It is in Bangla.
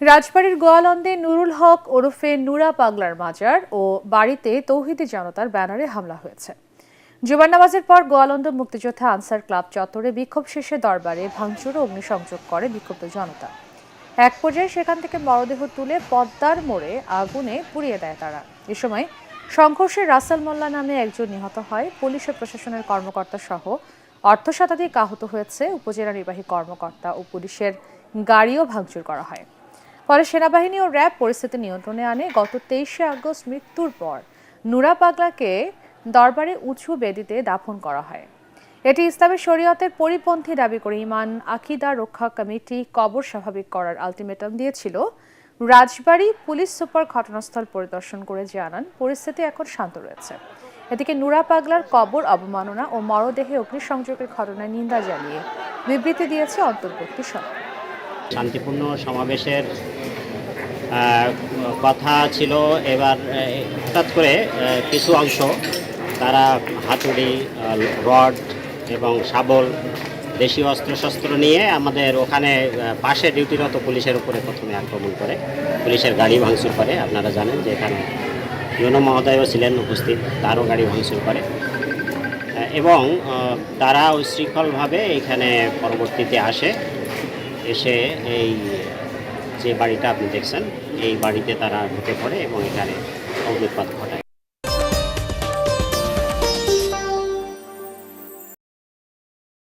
রাজবাড়ির গোয়ালন্দে নুরুল হক ওরফে নুরা পাগলার মাজার ও বাড়িতে তৌহিদি জনতার ব্যানারে হামলা হয়েছে। জুমার নামাজের পর গোয়ালন্দ মুক্তিযোদ্ধা আনসার ক্লাব চত্বরে বিক্ষোভ শেষে দরবারে ভাঙচুর ও অগ্নিসংযোগ করে বিক্ষুব্ধ জনতা। এক পর্যায়ে সেখান থেকে মরদেহ তুলে পদ্মার মোড়ে আগুনে পুড়িয়ে দেয় তারা। এ সময় সংঘর্ষে রাসেল মোল্লা নামে একজন নিহত হয়। পুলিশ ও প্রশাসনের কর্মকর্তা সহ অর্ধ শতাধিক আহত হয়েছে। উপজেলা নির্বাহী কর্মকর্তা ও পুলিশের গাড়িও ভাঙচুর করা হয়। ফলে সেনাবাহিনী ও র্যাব পরিস্থিতি নিয়ন্ত্রণে আনে। গত তেইশে আগস্ট মৃত্যুর পর নুরা পাগলাকে দরবারে উঁচু বেদিতে দাফন করা হয়। এটি ইসলামী শরীয়তের পরিপন্থী দাবি করে ইমান, আকিদা রক্ষা কমিটি কবর স্বাভাবিক করার আলটিমেটাম দিয়েছিল। রাজবাড়ী পুলিশ সুপার ঘটনাস্থল পরিদর্শন করে জানান, পরিস্থিতি এখন শান্ত রয়েছে। এদিকে নুরা পাগলার কবর অবমাননা ও মরদেহে অগ্নিসংযোগের ঘটনায় নিন্দা জানিয়ে বিবৃতি দিয়েছে অন্তর্বর্তী সরকার। শান্তিপূর্ণ সমাবেশের কথা ছিল। এবার হঠাৎ করে কিছু অংশ, তারা হাতুড়ি রড এবং শাবল, দেশীয় অস্ত্রশস্ত্র নিয়ে আমাদের ওখানে পাশে ডিউটিরত পুলিশের উপরে প্রথমে আক্রমণ করে। পুলিশের গাড়ি ভাঙচুর করে। আপনারা জানেন যে এখানে ইউনো মহোদয়ও ছিলেন উপস্থিত, তারও গাড়ি ভাঙচুর করে। এবং তারা উশৃঙ্খলভাবে এখানে পরবর্তীতে আসে। এসে এই যে বাড়িটা আপনি দেখছেন, এই বাড়িতে তারা ঢুকে পড়ে এবং এখানে অগ্নিপাত ঘটায়।